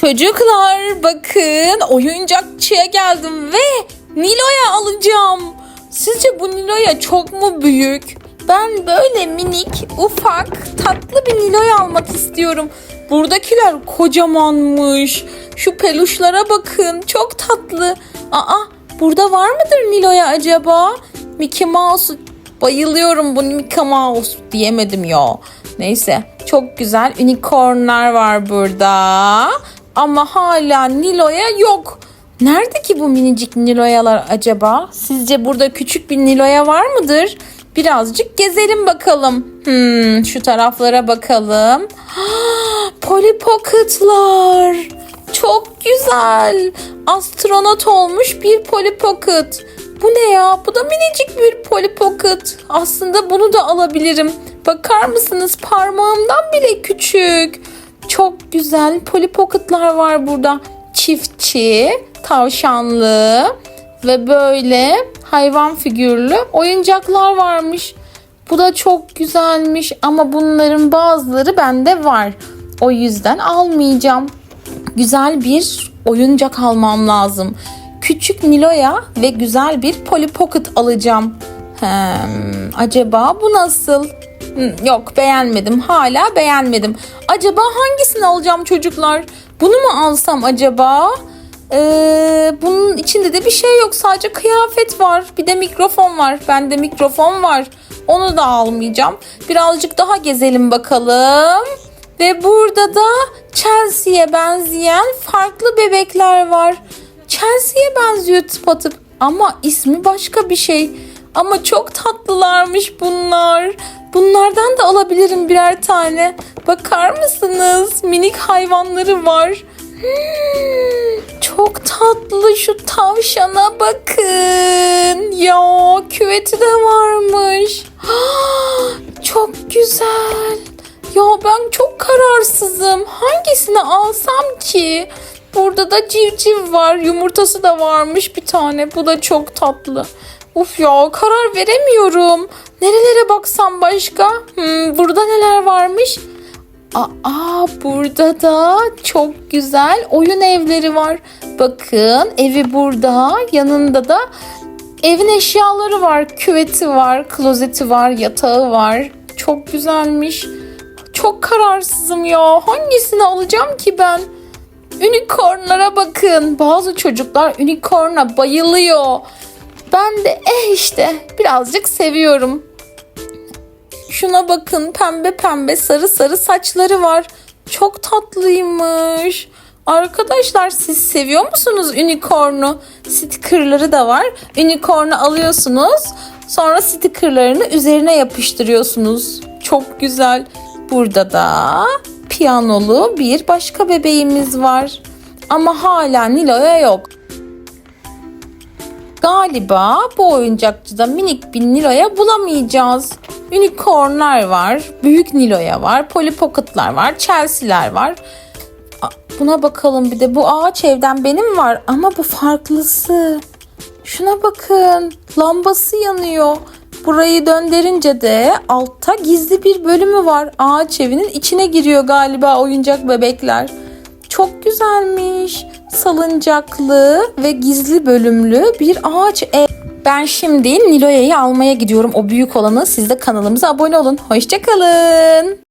Çocuklar bakın oyuncakçıya geldim ve Nilo'ya alacağım. Sizce bu Nilo'ya çok mu büyük? Ben böyle minik, ufak, tatlı bir Nilo'ya almak istiyorum. Buradakiler kocamanmış. Şu peluşlara bakın çok tatlı. Aa burada var mıdır Nilo'ya acaba? Mickey Mouse bayılıyorum bu Mickey Mouse diyemedim ya. Neyse çok güzel unicornlar var burada. Ama hala Nilo'ya yok. Nerede ki bu minicik Nilo'yalar acaba? Sizce burada küçük bir Nilo'ya var mıdır? Birazcık gezelim bakalım. Hmm, şu taraflara bakalım. Polly Pocket'lar. Çok güzel. Astronot olmuş bir Polly Pocket. Bu ne ya? Bu da minicik bir Polly Pocket. Aslında bunu da alabilirim. Bakar mısınız? Parmağımdan bile küçük. Çok güzel Polly Pocket'lar var burada. Çiftçi, tavşanlı ve böyle hayvan figürlü oyuncaklar varmış. Bu da çok güzelmiş ama bunların bazıları bende var. O yüzden almayacağım. Güzel bir oyuncak almam lazım. Küçük Nilo'ya ve güzel bir Polly Pocket alacağım. Hmm, acaba bu nasıl? Yok beğenmedim. Hala beğenmedim. Acaba hangisini alacağım çocuklar? Bunu mu alsam acaba? Ee, bunun içinde de bir şey yok. Sadece kıyafet var. Bir de mikrofon var. Bende mikrofon var. Onu da almayacağım. Birazcık daha gezelim bakalım. Ve burada da Chelsea'ye benzeyen farklı bebekler var. Chelsea'ye benziyor tıpatıp ama ismi başka bir şey. Ama çok tatlılarmış bunlar. Bunlardan da alabilirim birer tane. Bakar mısınız? Minik hayvanları var. Hmm, çok tatlı şu tavşana bakın. Ya küveti de varmış. Çok güzel. Ya ben çok kararsızım. Hangisini alsam ki? Burada da civciv var. Yumurtası da varmış bir tane. Bu da çok tatlı. Uf ya karar veremiyorum. Nerelere baksam başka? Hmm, burada neler varmış? Aa burada da çok güzel oyun evleri var. Bakın evi burada. Yanında da evin eşyaları var. Küveti var, klozeti var, yatağı var. Çok güzelmiş. Çok kararsızım ya. Hangisini alacağım ki ben? Unicornlara bakın. Bazı çocuklar unicorna bayılıyor. Ben de eh işte birazcık seviyorum. Şuna bakın pembe pembe sarı sarı saçları var. Çok tatlıymış. Arkadaşlar siz seviyor musunuz unicornu? Stickerları da var. Unicornu alıyorsunuz. Sonra stickerlarını üzerine yapıştırıyorsunuz. Çok güzel. Burada da piyanolu bir başka bebeğimiz var. Ama hala Nilo'ya yok. Galiba bu oyuncakçıda minik bir Nilo'ya bulamayacağız. Unicornlar var, büyük Nilo'ya var, Polly var, Chelsea'ler var. Buna bakalım bir de bu ağaç evden benim var ama bu farklısı. Şuna bakın lambası yanıyor. Burayı döndürünce de altta gizli bir bölümü var. Ağaç evinin içine giriyor galiba oyuncak bebekler. Çok güzelmiş. Salıncaklı ve gizli bölümlü bir ağaç ev. Ben şimdi Niloya'yı almaya gidiyorum. O büyük olanı. Siz de kanalımıza abone olun. Hoşçakalın.